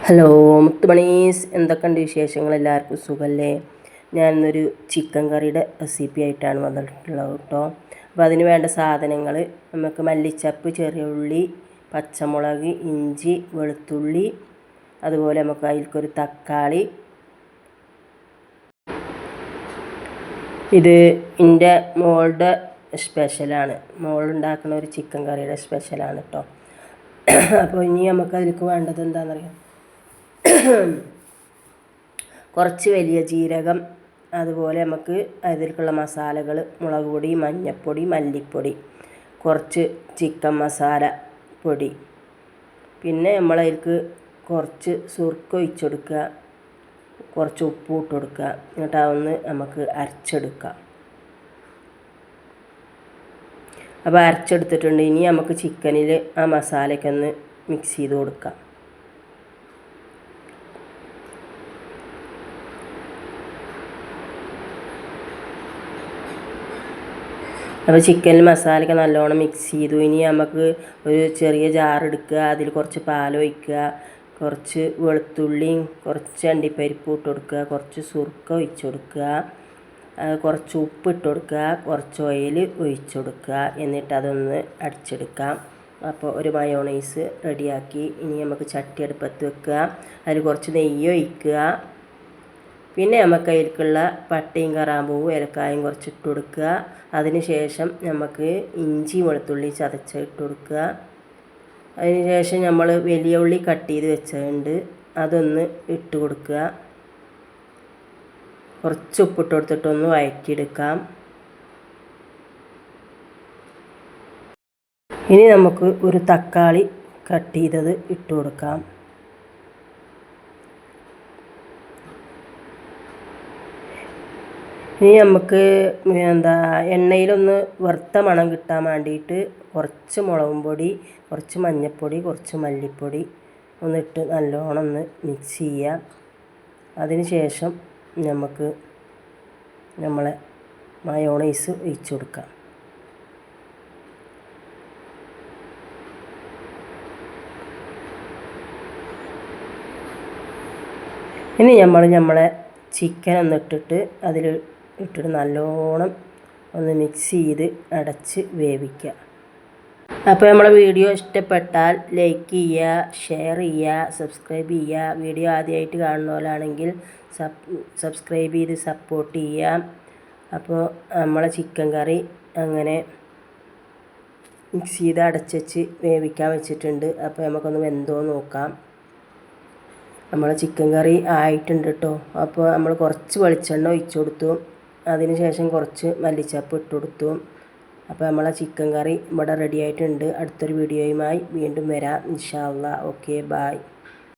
Hello മുത്തുമണീസ്. എന്തൊക്കെയുണ്ട് വിശേഷങ്ങൾ? എല്ലാവർക്കും സുഖമല്ലേ ഞാനിന്നൊരു ചിക്കൻ കറിയുടെ റെസിപ്പി ആയിട്ടാണ് വന്നിട്ടുള്ളത് കേട്ടോ അപ്പോൾ അതിന് വേണ്ട സാധനങ്ങൾ നമുക്ക് മല്ലിച്ചപ്പ് ചെറിയ ഉള്ളി പച്ചമുളക് ഇഞ്ചി വെളുത്തുള്ളി അതുപോലെ നമുക്ക് അതിൽക്കൊരു തക്കാളി. ഇത് എന്റെ മോളുടെ സ്പെഷ്യലാണ്. മോളുണ്ടാക്കുന്ന ഒരു ചിക്കൻ കറിയുടെ സ്പെഷ്യലാണ് കേട്ടോ അപ്പോൾ ഇനി നമുക്ക് അതിലേക്ക് വേണ്ടത് എന്താണെന്നറിയാം കുറച്ച് വലിയ ജീരകം അതുപോലെ നമുക്ക് അതിലേക്കുള്ള മസാലകൾ മുളക് പൊടി മഞ്ഞൾപ്പൊടി മല്ലിപ്പൊടി കുറച്ച് ചിക്കൻ മസാല പൊടി. പിന്നെ നമ്മളതിലേക്ക് കുറച്ച് സുർക്ക ഒഴിച്ചെടുക്കുക കുറച്ച് ഉപ്പ് ഇട്ട് കൊടുക്കുക. എന്നിട്ട് അതൊന്ന് നമുക്ക് അരച്ചെടുക്കാം അപ്പോൾ അരച്ചെടുത്തിട്ടുണ്ട്. ഇനി നമുക്ക് ചിക്കനിൽ ആ മസാലയ്ക്ക് ഒന്ന് മിക്സ് ചെയ്ത് കൊടുക്കാം. അപ്പോൾ ചിക്കൻ മസാലയൊക്കെ നല്ലോണം മിക്സ് ചെയ്തു. ഇനി നമുക്ക് ഒരു ചെറിയ ജാറെടുക്കുക അതിൽ കുറച്ച് പാൽ ഒഴിക്കുക. കുറച്ച് വെളുത്തുള്ളിയും കുറച്ച് അണ്ടിപ്പരിപ്പ് ഇട്ട് കൊടുക്കുക. കുറച്ച് സുർക്ക ഒഴിച്ച് കൊടുക്കുക. കുറച്ച് ഉപ്പ് ഇട്ട് കൊടുക്കുക. കുറച്ച് ഓയിൽ ഒഴിച്ച് കൊടുക്കുക. എന്നിട്ട് അതൊന്ന് അടിച്ചെടുക്കാം. അപ്പോൾ ഒരു മയോണൈസ് റെഡിയാക്കി ഇനി നമുക്ക് ചട്ടി അടുപ്പത്ത് വെക്കുക. അതിൽ കുറച്ച് നെയ്യ് ഒഴിക്കുക. പിന്നെ നമുക്ക് അതിലേക്കുള്ള പട്ടയും കറാമ്പൂവും ഏലക്കായും കുറച്ച് ഇട്ട് കൊടുക്കുക അതിന് ശേഷം നമുക്ക് ഇഞ്ചി വെളുത്തുള്ളി ചതച്ച് ഇട്ട് കൊടുക്കുക അതിന് ശേഷം നമ്മൾ വലിയ ഉള്ളി കട്ട് ചെയ്ത് വെച്ചതുണ്ട്. അതൊന്ന് ഇട്ട് കൊടുക്കുക കുറച്ച് ഉപ്പിട്ട് കൊടുത്തിട്ടൊന്ന് വഴറ്റിയെടുക്കാം ഇനി നമുക്ക് ഒരു തക്കാളി കട്ട് ചെയ്തത് ഇട്ട് കൊടുക്കാം ഇനി നമുക്ക് എന്താ എണ്ണയിലൊന്ന് വറുത്ത മണം കിട്ടാൻ വേണ്ടിയിട്ട് കുറച്ച് മുളകും പൊടി കുറച്ച് മഞ്ഞൾപ്പൊടി കുറച്ച് മല്ലിപ്പൊടി ഒന്നിട്ട് നല്ലോണം ഒന്ന് മിക്സ് ചെയ്യുക. അതിന് ശേഷം നമുക്ക് നമ്മളെ മയോണൈസ് ഒഴിച്ചു കൊടുക്കാം. ഇനി നമ്മൾ നമ്മളെ ചിക്കൻ ഒന്നിട്ടിട്ട് അതിൽ ഇട്ടിട്ട് നല്ലോണം ഒന്ന് മിക്സ് ചെയ്ത് അടച്ച് വേവിക്കുക. അപ്പോൾ നമ്മളെ വീഡിയോ ഇഷ്ടപ്പെട്ടാൽ ലൈക്ക് ചെയ്യുക ഷെയർ ചെയ്യുക സബ്സ്ക്രൈബ് ചെയ്യുക. വീഡിയോ ആദ്യമായിട്ട് കാണുന്നവരാണെങ്കിൽ സബ്സ്ക്രൈബ് ചെയ്ത് സപ്പോർട്ട് ചെയ്യാം അപ്പോൾ നമ്മളെ ചിക്കൻ കറി അങ്ങനെ മിക്സ് ചെയ്ത് അടച്ച് വെച്ച് വേവിക്കാൻ വെച്ചിട്ടുണ്ട്. അപ്പോൾ നമുക്കൊന്ന് വെന്തോ നോക്കാം. നമ്മളെ ചിക്കൻ കറി ആയിട്ടുണ്ട് കേട്ടോ അപ്പോൾ നമ്മൾ കുറച്ച് വെളിച്ചെണ്ണ ഒഴിച്ചു കൊടുത്തു. അതിന് ശേഷം കുറച്ച് മല്ലിച്ചപ്പ് ഇട്ട് കൊടുത്തു. അപ്പോൾ നമ്മളെ ചിക്കൻ കറി ഇവിടെ റെഡി ആയിട്ടുണ്ട്. അടുത്തൊരു വീഡിയോയുമായി വീണ്ടും വരാം. ഇൻഷാ അള്ളാ. Okay bye